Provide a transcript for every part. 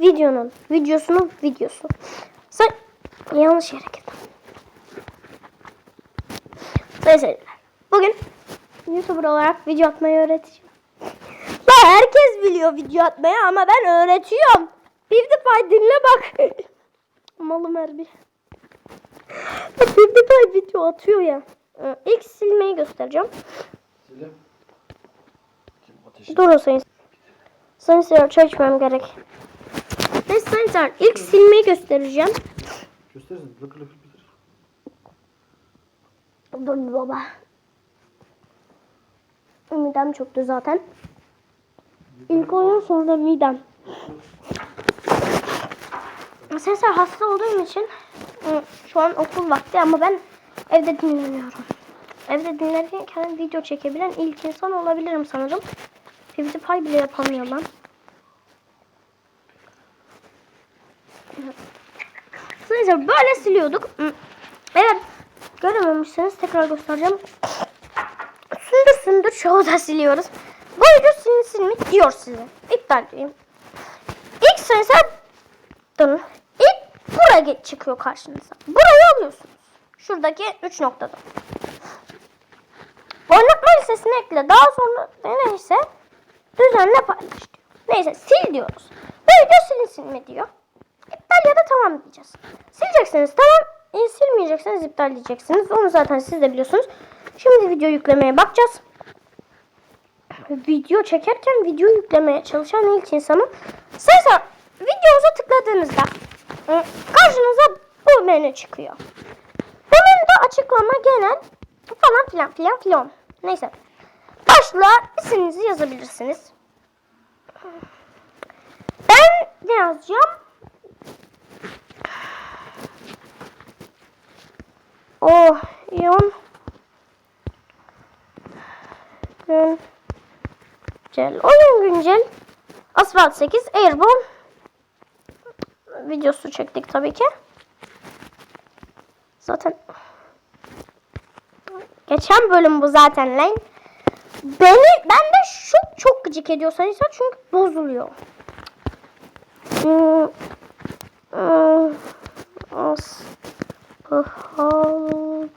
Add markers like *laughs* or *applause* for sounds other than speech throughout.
videonun videosunun videosu. Sen yanlış yere gittin. Sayın seyirciler. Bugün YouTuber olarak video atmayı öğreteceğim. La herkes biliyor video atmayı ama ben öğretiyorum. PewDiePie dinle bak. *laughs* Malım Erbil. PewDiePie video atıyor ya. Ee, İlk silmeyi göstereceğim. Kim ateşi? Durun sayın. Sayın seyirciler çay içmem gerek. Neyse seyirciler ilk silmeyi göstereceğim. Gösterirsin. Lıkır lıkır bitir. Dur baba. Midem çöktü zaten. İlk oyun sonra midem. Sesler hasta olduğum için şu an okul vakti ama ben evde dinleniyorum. Evde dinlerken kendim video çekebilen ilk insan olabilirim sanırım. PewDiePie bile yapamıyor lan. Neyse böyle siliyorduk. Eğer görememişseniz tekrar göstereceğim. Sündür sündür çoğu da siliyoruz. Bu video silinsin mi diyor size. İptal diyeyim. İlk sayısı Durun. İlk buraya çıkıyor karşınıza. Burayı alıyorsunuz. Şuradaki 3 noktada. Oynatma listesine ekle. Daha sonra neyse düzenle paylaş diyor. Neyse sil diyoruz. Bu video silinsin mi diyor. Tamam diyeceğiz. Sileceksiniz tamam. E, silmeyecekseniz iptal diyeceksiniz. Onu zaten siz de biliyorsunuz. Şimdi video yüklemeye bakacağız. Video çekerken video yüklemeye çalışan ilk insanım. Siz videomuza tıkladığınızda e, karşınıza bu menü çıkıyor. Bu menüde açıklama genel falan filan filan filan. Neyse. Başlığa isminizi yazabilirsiniz. Ben ne yazacağım? Oh, yon. Güncel. Oyun güncel. Asphalt 8 Airborne videosu çektik tabii ki. Zaten geçen bölüm bu zaten lan. Beni ben de çok çok gıcık ediyor insan çünkü bozuluyor. Hmm, hmm, Asphalt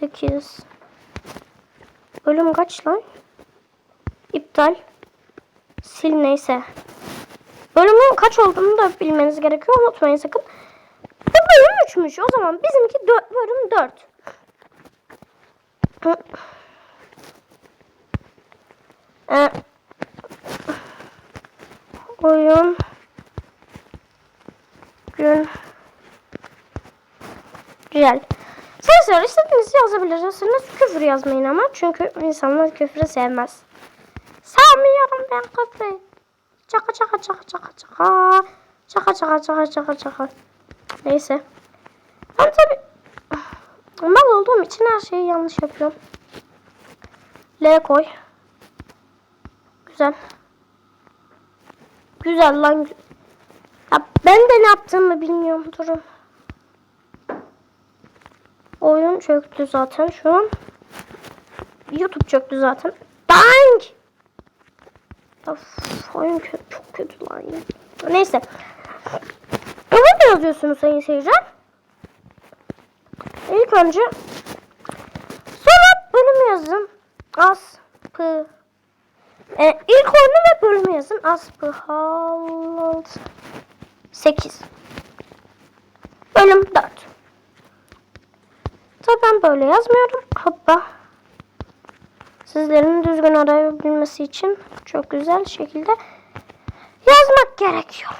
8 Bölüm kaç lan? İptal. Sil neyse. Bölümün kaç olduğunu da bilmeniz gerekiyor. Unutmayın sakın. Bu bölüm 3'müş. O zaman bizimki dö- bölüm 4. *clears throat* Ee, oyun gün güzel. Sensör istediğinizi yazabilirsiniz. Küfür yazmayın ama. Çünkü insanlar küfrü sevmez. Sevmiyorum ben küfrü. Çaka çaka çaka çaka çaka. Çaka çaka çaka çaka çaka. Neyse. Ben tabi mal olduğum için her şeyi yanlış yapıyorum. L koy. Güzel. Güzel lan. Ya ben de ne yaptığımı bilmiyorum. Durun. Çöktü zaten şu an. YouTube çöktü zaten. Bang! Of, oyun kö çok kötü lan ya. Neyse. Ne yazıyorsunuz sayın seyirciler? İlk önce sonra bölümü yazın. As pı e, ilk oyunu ve bölümü yazın. Aspihalt 8 Bölüm 4 Tabii ben böyle yazmıyorum. Hoppa. Sizlerin düzgün arayabilmesi için çok güzel şekilde yazmak gerekiyor.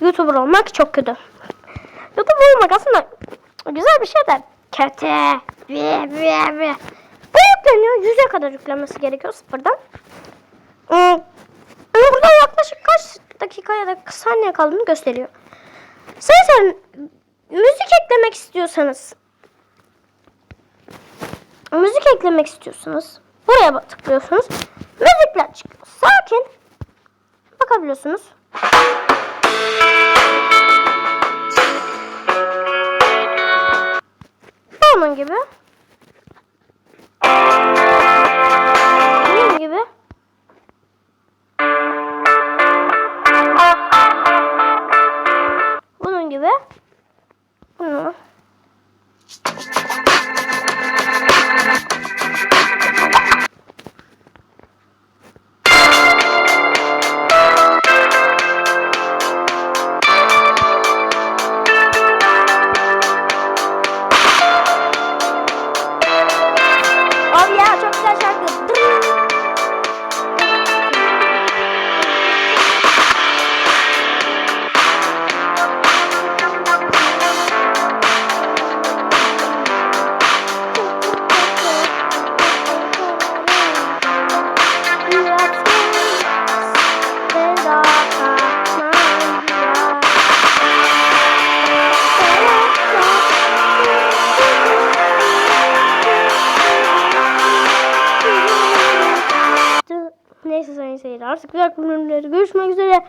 YouTuber olmak çok kötü. YouTuber olmak aslında güzel bir şey de kötü. Bu yükleniyor. 100'e kadar yüklenmesi gerekiyor sıfırdan. Hmm. Burada yaklaşık kaç dakika ya da saniye kaldığını gösteriyor. Sen sen müzik eklemek istiyorsanız müzik eklemek istiyorsunuz. Buraya tıklıyorsunuz. Müzikler çıkıyor. Sakin. Bakabiliyorsunuz. Bunun gibi. Artık bir bölümlerde görüşmek üzere.